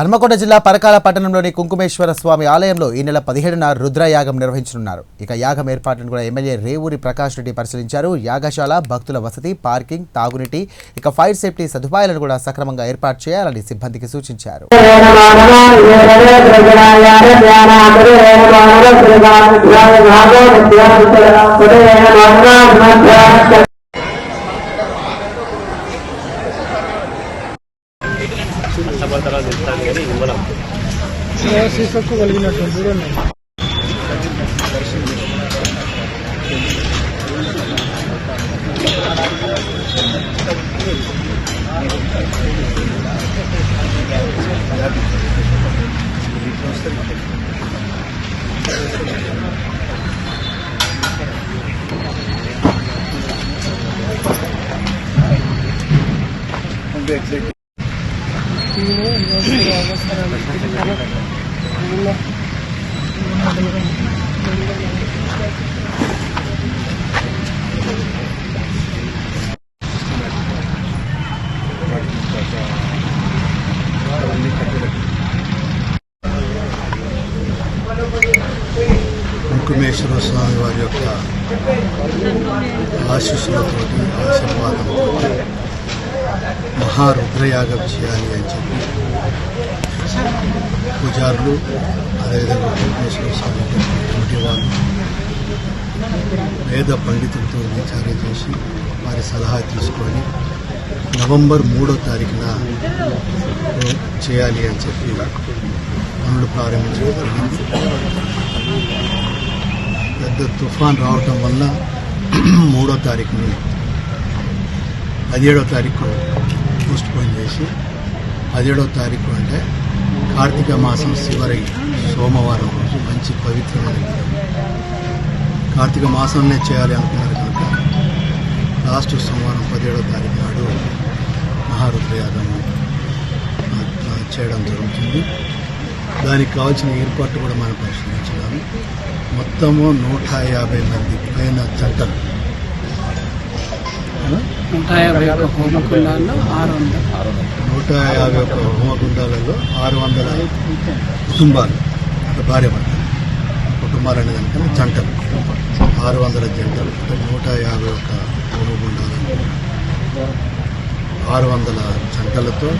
హన్మకొండ జిల్లా పరకాల పట్టణంలోని కుంకుమేశ్వర స్వామి ఆలయంలో ఈ నెల పదిహేడున రుద్రయాగం నిర్వహించనున్నారు. ఇక యాగం ఏర్పాట్లను కూడా ఎమ్మెల్యే రేవూరి ప్రకాష్ రెడ్డి పరిశీలించారు. యాగశాల భక్తుల వసతి పార్కింగ్ తాగునీటి ఇక ఫైర్ సేఫ్టీ సదుపాయాలను కూడా సక్రమంగా ఏర్పాటు చేయాలని సిబ్బందికి సూచించారు. No, sí está cobalina con duro no. Thank. Kunkumeshwara స్వామి వారి యొక్క ఆశీస్సులతో ఆశీర్వాదంతో మహారుద్రయాగం చేయాలి అని చెప్పి పూజారులు అదేవిధంగా కుంకుమేశ్వర స్వామి కమిటీ వాళ్ళు వేద పండితులతో విచారణ చేసి వారి సలహా తీసుకొని నవంబర్ మూడో తారీఖున చేయాలి అని చెప్పి పనులు ప్రారంభించడం జరిగింది. పెద్ద తుఫాన్ రావటం వల్ల మూడో తారీఖుని పదిహేడో తారీఖు పోస్ట్ పోన్ చేసి పదిహేడో తారీఖు అంటే కార్తీక మాసం చివరి సోమవారం రోజు మంచి పవిత్రమైన కార్తీక మాసంలోనే చేయాలి అనుకున్నారు కనుక లాస్ట్ సోమవారం పదిహేడో తారీఖు నాడు మహారుద్రయాగం చేయడం జరుగుతుంది. దానికి కావాల్సిన ఏర్పాట్లు కూడా మనం పరిశీలించాము మొత్తము నూట యాభై మంది పైన జంటలు నూట యాభై ఒక్క హోమకుండాల్లో ఆరు వందల. నూట యాభై ఒక్క హోమకుండాలలో ఆరు వందల కుటుంబాలు అంటే భార్య కుటుంబాలు అనేది కనుక జంటలు. ఆరు వందల జంటలు నూట యాభై ఒక్క హోమగుండాలలో ఆరు వందల జంటలతో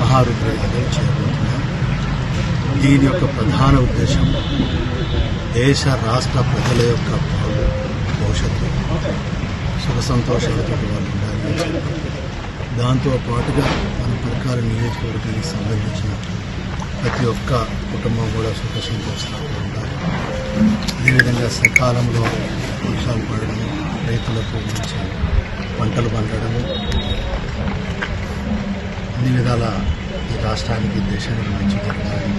మహారుద్రయాగం చేయబోతున్నాం దీని యొక్క ప్రధాన ఉద్దేశం దేశ రాష్ట్ర ప్రజల యొక్క సంతోషాలతో వాళ్ళు ఉండాలి దాంతో పాటుగా మన పరకాల నియోజకవర్గానికి సంబంధించిన ప్రతి ఒక్క కుటుంబం కూడా సుఖ సంతోషాలతో ఉండాలి అదేవిధంగా సకాలంలో వర్షాలు పడడము రైతులకు మంచి పంటలు పండడము అన్ని విధాల ఈ రాష్ట్రానికి దేశానికి మంచి జరగాలని